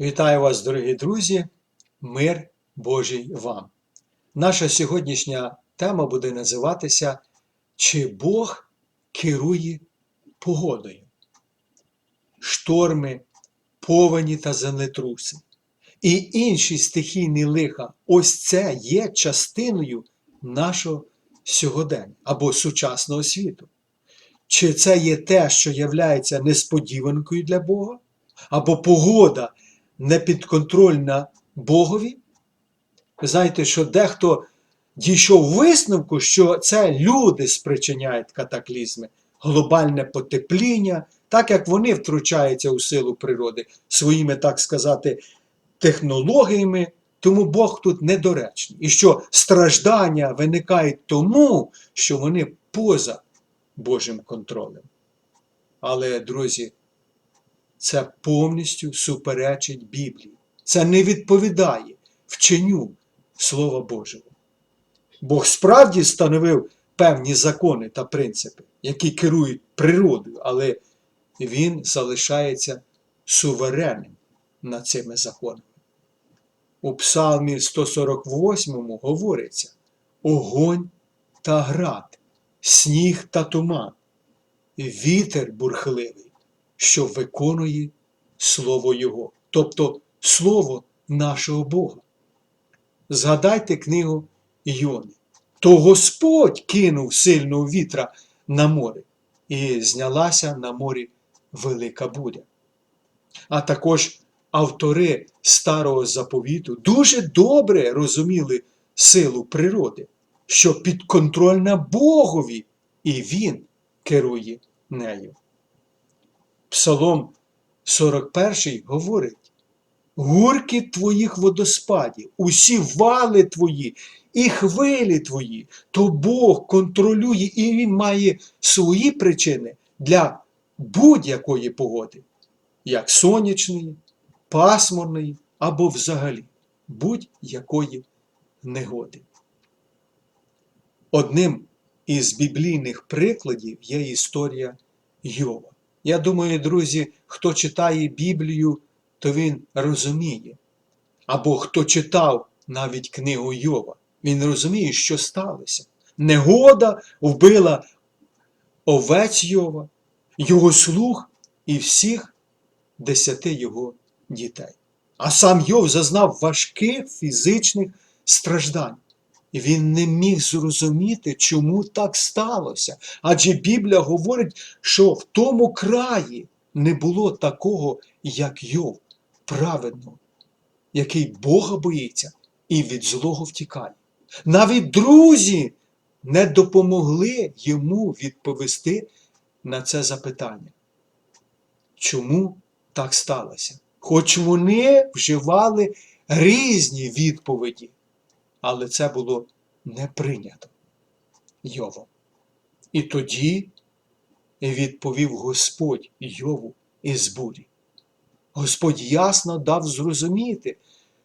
Вітаю вас, дорогі друзі, мир Божий вам. Наша сьогоднішня тема буде називатися Чи Бог керує погодою? Шторми, повені та землетруси і інші стихійні лиха. Ось це є частиною нашого сьогодення або сучасного світу. Чи це є те, що являється несподіванкою для Бога? Або погода непідконтрольна Богові? Ви знаєте, що дехто дійшов висновку, що це люди спричиняють катаклізми, глобальне потепління, так як вони втручаються у силу природи своїми, так сказати, технологіями, тому Бог тут недоречний. І що страждання виникають тому, що вони поза Божим контролем. Але, друзі, це повністю суперечить Біблії. Це не відповідає вченню Слова Божого. Бог справді становив певні закони та принципи, які керують природою, але Він залишається суверенним над цими законами. У Псалмі 148 говориться огонь та град, сніг та туман, вітер бурхливий, що виконує Слово Його, тобто Слово нашого Бога. Згадайте книгу Йони. То Господь кинув сильного вітра на море, і знялася на морі велика буря. А також автори старого заповіту дуже добре розуміли силу природи, що підконтрольна Богові, і Він керує нею. Псалом 41 говорить: Гурки твоїх водоспадів, усі вали твої і хвилі твої, то Бог контролює і Він має свої причини для будь-якої погоди, як сонячної, пасмурної або взагалі будь-якої негоди. Одним із біблійних прикладів є історія Йова. Я думаю, друзі, хто читає Біблію, то він розуміє. Або хто читав навіть книгу Йова, він розуміє, що сталося. Негода вбила овець Йова, його слуг і всіх десяти його дітей. А сам Йов зазнав важких фізичних страждань. Він не міг зрозуміти, чому так сталося. Адже Біблія говорить, що в тому краї не було такого, як Йов, праведного, який Бога боїться і від злого втікає. Навіть друзі не допомогли йому відповісти на це запитання. Чому так сталося? Хоч вони вживали різні відповіді але це було не прийнято Йовом. І тоді відповів Господь Йову із бурі. Господь ясно дав зрозуміти,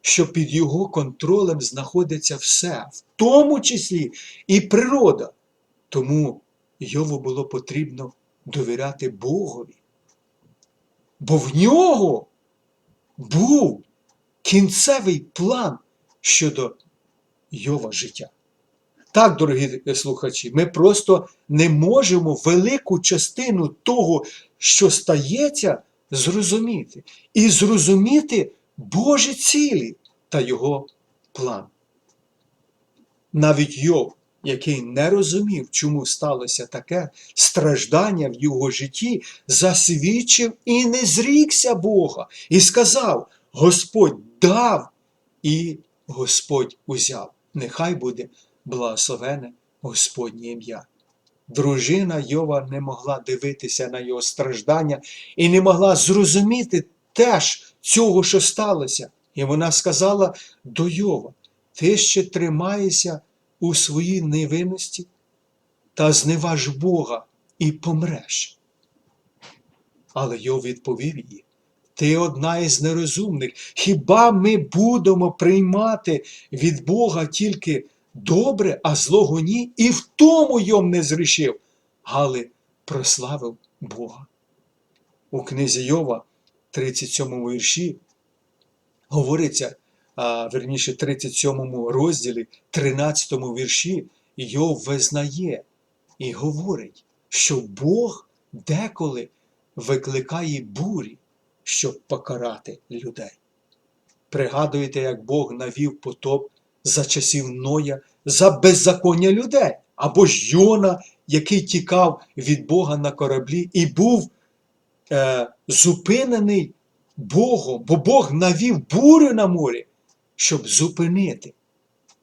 що під його контролем знаходиться все, в тому числі і природа. Тому Йову було потрібно довіряти Богові. Бо в нього був кінцевий план щодо Йова життя. Так, дорогі слухачі, ми просто не можемо велику частину того, що стається, зрозуміти. І зрозуміти Божі цілі та Його план. Навіть Йов, який не розумів, чому сталося таке страждання в його житті, засвідчив і не зрікся Бога, і сказав: Господь дав і Господь узяв нехай буде благословене Господнє ім'я. Дружина Йова не могла дивитися на його страждання і не могла зрозуміти теж цього, що сталося. І вона сказала до Йова: ти ще тримаєшся у своїй невинності та зневаж Бога і помреш. Але Йов відповів їй, ти одна із нерозумних. Хіба ми будемо приймати від Бога тільки добре, а злого ні? І в тому йом не зрішив, але прославив Бога. У книзі Йова, 37 вірші, говориться, а, верніше, 37 розділі, 13 вірші, Йов визнає і говорить, що Бог деколи викликає бурі, щоб покарати людей. Пригадуєте, як Бог навів потоп за часів Ноя за беззаконня людей, або ж Йона, який тікав від Бога на кораблі і був е, зупинений Богом, бо Бог навів бурю на морі, щоб зупинити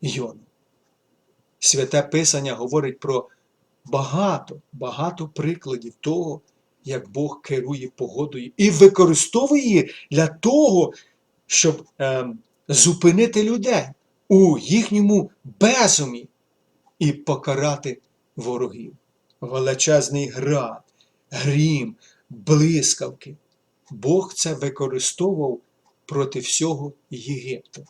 Йону. Святе Писання говорить про багато, багато прикладів того, як Бог керує погодою і використовує її для того, щоб е, зупинити людей у їхньому безумі і покарати ворогів. Величезний град, грім, блискавки. Бог це використовував проти всього Єгипту.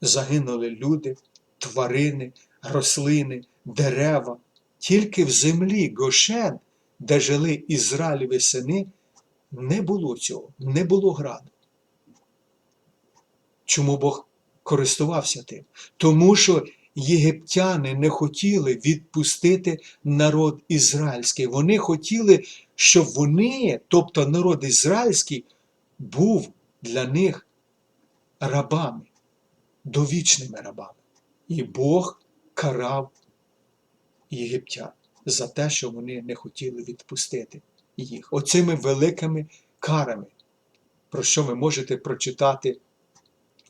Загинули люди, тварини, рослини, дерева. Тільки в землі Гошен, де жили Ізраїлеві сини, не було цього, не було граду. Чому Бог користувався тим? Тому що єгиптяни не хотіли відпустити народ ізраїльський. Вони хотіли, щоб вони, тобто народ ізраїльський, був для них рабами, довічними рабами. І Бог карав єгиптян за те, що вони не хотіли відпустити їх. Оцими великими карами, про що ви можете прочитати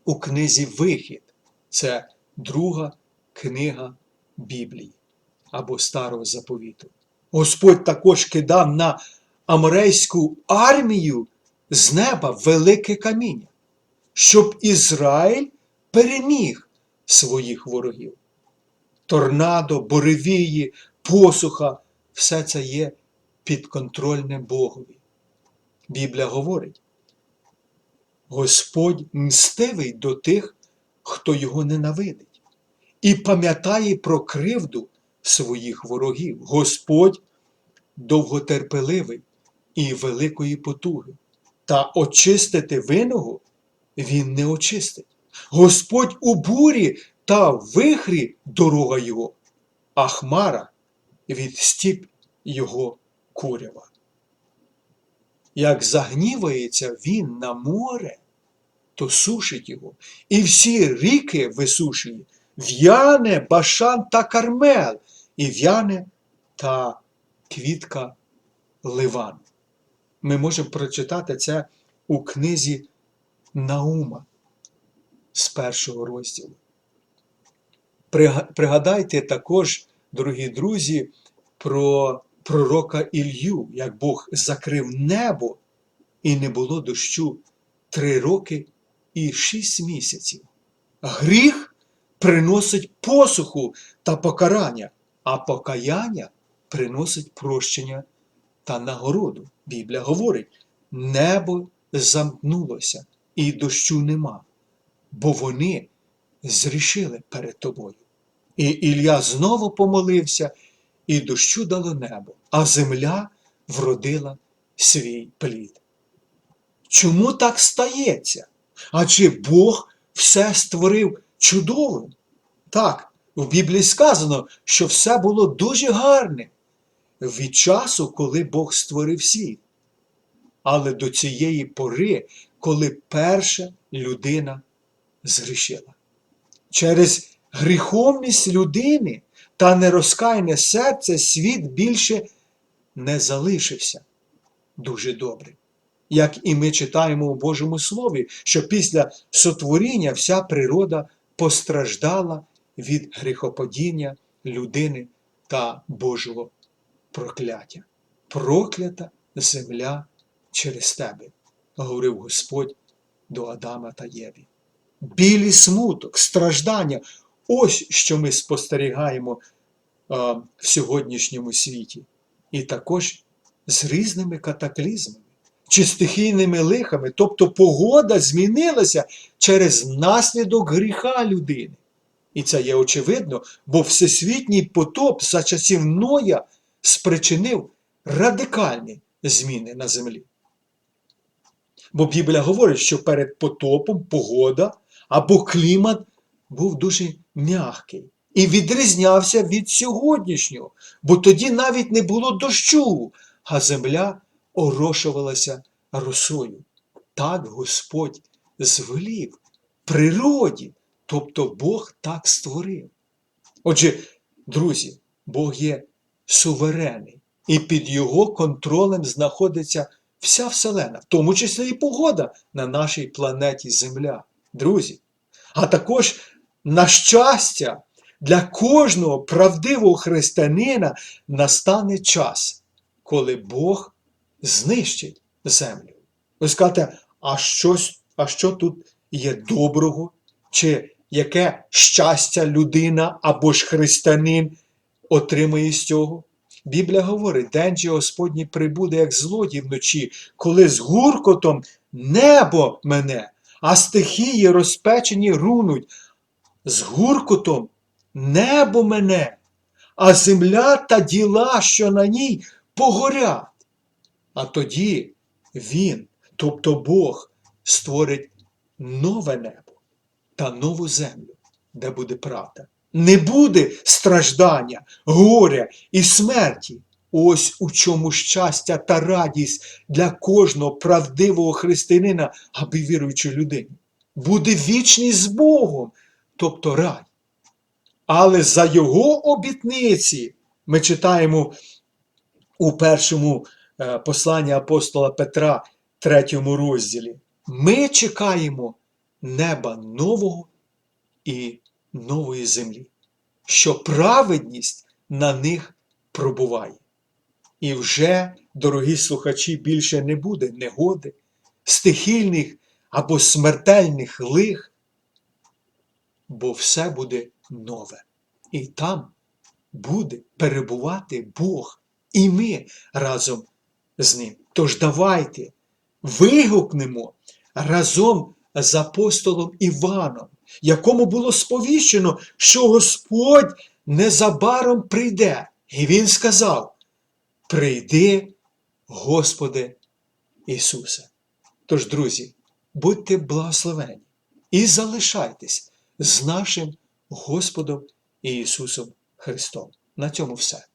у книзі Вихід. Це друга книга Біблії або Старого Заповіту. Господь також кидав на аморейську армію з неба велике каміння, щоб Ізраїль переміг своїх ворогів. Торнадо, буревії, посуха все це є підконтрольне Богові. Біблія говорить, Господь мстивий до тих, хто його ненавидить, і пам'ятає про кривду своїх ворогів. Господь довготерпеливий і великої потуги, та очистити винного він не очистить. Господь у бурі та вихрі дорога його, а хмара від стіп його курява. Як загнівається він на море, то сушить його, і всі ріки висушує, в'яне башан та кармел, і в'яне та квітка ливан. Ми можемо прочитати це у книзі Наума з першого розділу. Пригадайте також, дорогі друзі, про пророка Ілью, як Бог закрив небо і не було дощу три роки і шість місяців. Гріх приносить посуху та покарання, а покаяння приносить прощення та нагороду. Біблія говорить: небо замкнулося і дощу нема, бо вони зрішили перед тобою. І Ілля знову помолився, і дощу дало небо, а земля вродила свій плід. Чому так стається? Адже Бог все створив чудовим. Так, в Біблії сказано, що все було дуже гарне від часу, коли Бог створив світ. Але до цієї пори, коли перша людина згрішила. Через гріховність людини та нерозкаяне серце світ більше не залишився дуже добрим. Як і ми читаємо у Божому Слові, що після сотворіння вся природа постраждала від гріхопадіння людини та Божого прокляття. Проклята земля через тебе, говорив Господь до Адама та Єві. Білий смуток, страждання ось що ми спостерігаємо а, в сьогоднішньому світі. І також з різними катаклізмами чи стихійними лихами, тобто погода змінилася через наслідок гріха людини. І це є очевидно, бо всесвітній потоп за часів Ноя спричинив радикальні зміни на землі. Бо Біблія говорить, що перед потопом погода або клімат був дуже м'який і відрізнявся від сьогоднішнього, бо тоді навіть не було дощу, а земля орошувалася росою. Так Господь звелів природі, тобто Бог так створив. Отже, друзі, Бог є суверенний, і під його контролем знаходиться вся Вселена, в тому числі і погода на нашій планеті Земля. Друзі. А також, на щастя, для кожного правдивого християнина настане час, коли Бог знищить землю. Ви скажете, а, щось, а що тут є доброго? Чи яке щастя людина або ж християнин отримує з цього? Біблія говорить, день же Господній прибуде, як злодій вночі, коли з гуркотом небо мене, а стихії розпечені рунуть. З гуркотом небо мене, а земля та діла, що на ній, погорять. А тоді Він, тобто Бог, створить нове небо та нову землю, де буде правда. Не буде страждання, горя і смерті. Ось у чому щастя та радість для кожного правдивого християнина аби віруючої людини. Буде вічність з Богом, тобто рай. Але за його обітниці ми читаємо у першому е, посланні апостола Петра, третьому розділі. Ми чекаємо неба нового і нової землі, що праведність на них пробуває. І вже, дорогі слухачі, більше не буде негоди, стихільних або смертельних лих, бо все буде нове. І там буде перебувати Бог, і ми разом з ним. Тож давайте вигукнемо разом з апостолом Іваном, якому було сповіщено, що Господь незабаром прийде. І він сказав: Прийди, Господи Ісусе. Тож, друзі, будьте благословені і залишайтесь з нашим Господом Ісусом Христом. На цьому все.